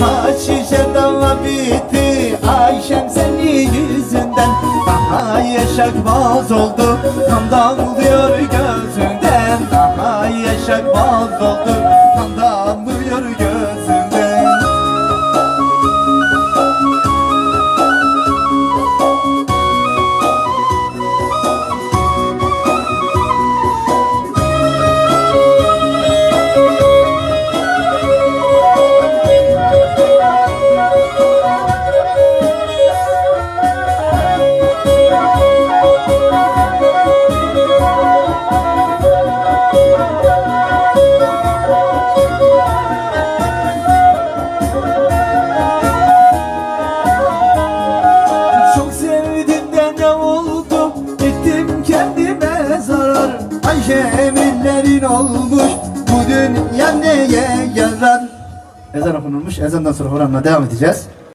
Kaç şişe dava bitti. Ayşem senin yüzünden. Daha yaşakmaz oldu. Kan damlıyor gözünden. Daha yaşakmaz oldu. Kan damlıyor gözünden zarar. Ayşe emirlerin olmuş Bu dünya neye yarar? Ezan okunurmuş ezandan sonra Kur'an'la devam edeceğiz